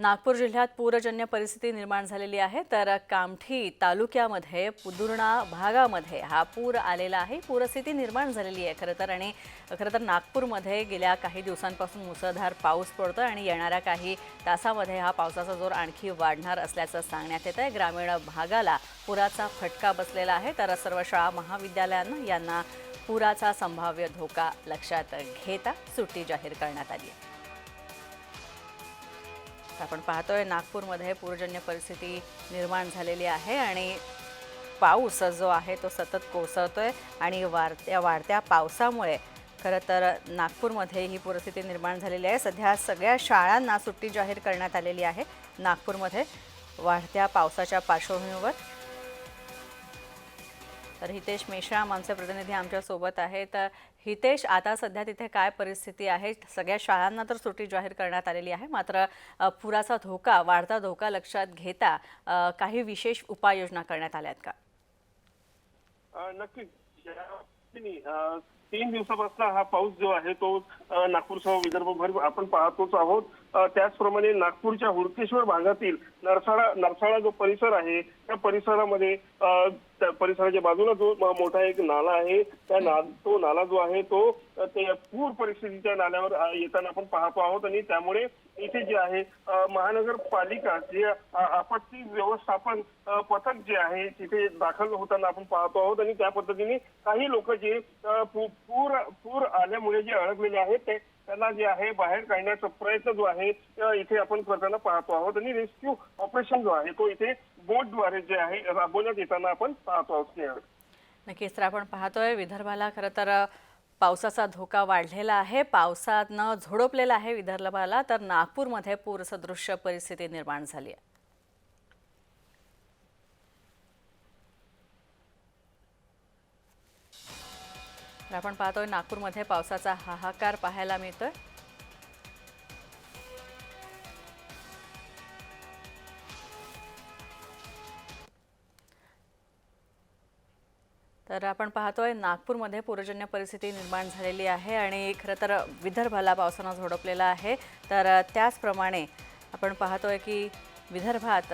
नागपूर जिल्ह्यात पूरजन्य परिस्थिती निर्माण झालेली आहे. तर कामठी तालुक्यामध्ये पुदुर्णा भागामध्ये हा पूर आलेला आहे. पूरस्थिती निर्माण झालेली आहे खरं तर. आणि खरं तर नागपूरमध्ये गेल्या काही दिवसांपासून मुसळधार पाऊस पडतोय आणि येणाऱ्या काही तासामध्ये हा पावसाचा जोर आणखी वाढणार असल्याचं सांगण्यात येत आहे ग्रामीण भागाला पुराचा फटका बसलेला आहे. तर सर्व शाळा महाविद्यालयांना यांना पुराचा संभाव्य धोका लक्षात घेता सुट्टी जाहीर करण्यात आली आहे. आपण पाहतोय नागपूरमध्ये पूरजन्य परिस्थिती निर्माण झालेली आहे आणि पाऊस जो आहे तो सतत कोसळतोय आणि वाढत्या वाढत्या पावसामुळे खरं तर नागपूरमध्ये ही परिस्थिती निर्माण झालेली आहे. सध्या सगळ्या शाळांना सुट्टी जाहीर करण्यात आलेली आहे. नागपूरमध्ये वाढत्या पावसाच्या पार्श्वभूमीवर तर हितेश मेश्राम आमचे प्रतिनिधी आमच्यासोबत आहेत हितेश आता सध्या तिथे काय परिस्थिती आहे? सगळ्या शाळांना तर सुट्टी जाहीर करण्यात आलेली आहे. मात्र पुराचा धोका वाढता धोका लक्षात घेता काही विशेष उपाययोजना करण्यात आल्यात का? नक्की तीन दिवसापासून हा पाऊस जो आहे तो नागपूरसह विदर्भभर आपण पाहतोच आहोत. त्याचप्रमाणे नागपूरच्या हुडकेश्वर भागातील नरसाळा नरसाळा जो परिसर आहे त्या परिसरामध्ये त्या परिसराच्या बाजूला जो मोठा एक नाला आहे त्या ना तो नाला जो आहे तो ते पूर परिस्थितीच्या नाल्यावर येताना आपण पाहतो आहोत आणि त्यामुळे इथे जे आहे महानगरपालिका जे आपत्ती व्यवस्थापन पथक जे आहे तिथे दाखल होताना आपण पाहतो आहोत आणि त्या पद्धतीने काही लोक जे पूर पूर आल्यामुळे जे अडकलेले आहेत ते त्यांना जे आहे बाहेर काढण्याचा प्रयत्न जो आहे इथे आपण करताना पाहतो आहोत. आणि रेस्क्यू ऑपरेशन जो आहे तो इथे बोटद्वारे जे आहे राबवण्यात येताना आपण पाहतो आहोत. नक्कीच तर आपण पाहतोय विदर्भाला खरं तर पावसाचा धोका वाढलेला आहे. पावसानं झोडपलेला आहे विदर्भाला तर नागपूरमध्ये पूरसदृश्य परिस्थिती निर्माण झाली आहे. तर आपण पाहतोय नागपूरमध्ये पावसाचा हाहाकार पाहायला मिळतोय. तर आपण पाहतोय नागपूरमध्ये पूरजन्य परिस्थिती निर्माण झालेली आहे आणि खरं तर विदर्भाला पावसानं झोडपलेला आहे. तर त्याचप्रमाणे आपण पाहतोय की विदर्भात